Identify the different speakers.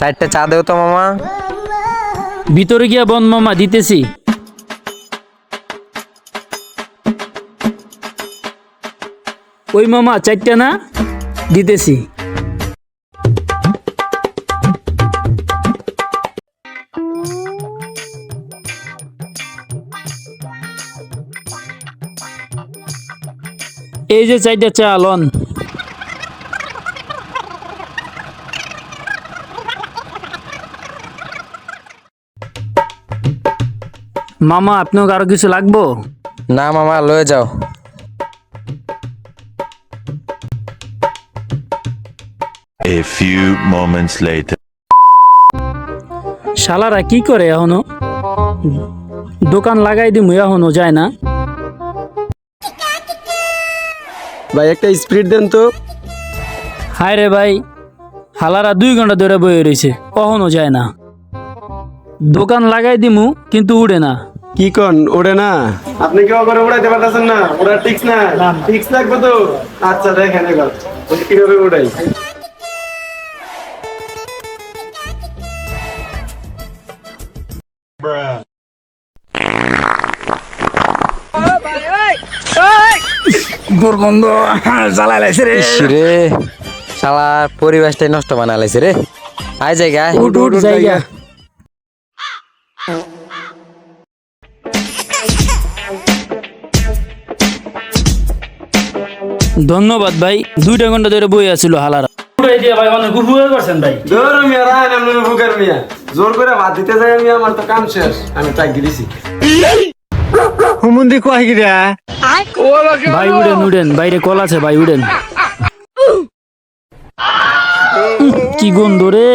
Speaker 1: চারটে চা দেও তো, মামা।
Speaker 2: ভিতরে গিয়া বন, মামা, দিতেছি। ওই মামা, চারটা না? দিতেছি। এই যে চাইটা চা লন। মামা আপনাকে আরও কিছু লাগবো?
Speaker 1: না মামা লয়ে যাও।
Speaker 3: A few moments later.
Speaker 2: শালারা কি করে এখনও? দোকান লাগাই দিমু এখনও যায় না।
Speaker 4: ভাই একটা স্পিড দেন তো।
Speaker 2: হায় রে ভাই হালারা দুই ঘণ্টা ধরে বয়ে রয়েছে কখনো যায় না। দোকান লাগাই দিমু কিন্তু উড়ে না।
Speaker 4: কি কন ওড়ে না? আপনি কেউ করে উড়াইতে পারতেছেন না? ওরা টিক্স না। টিক্স লাগবে তো? আচ্ছা দেখেন এবার। কীভাবে উড়াই?
Speaker 2: দুর্গন্ধ জ্বালাই লাইছে রে।
Speaker 1: রে শালার পরিবেশটাই নষ্ট বানালাইছে রে। আয় জায়গা।
Speaker 2: উঠ উঠ জায়গা। ধন্যবাদ ভাই দুইটা ঘণ্টা ধরে বই আছিল হালারা। ভাই অনেক গুফু করছেন ভাই।
Speaker 4: জোর করে ভাত দিতে যায় মিয়া আমার তো কাম শেষ। আমি দিছি।
Speaker 2: ভাই উড়েন উড়েন বাইরে কল আছে ভাই উড়েন। কি গন্ধ রে?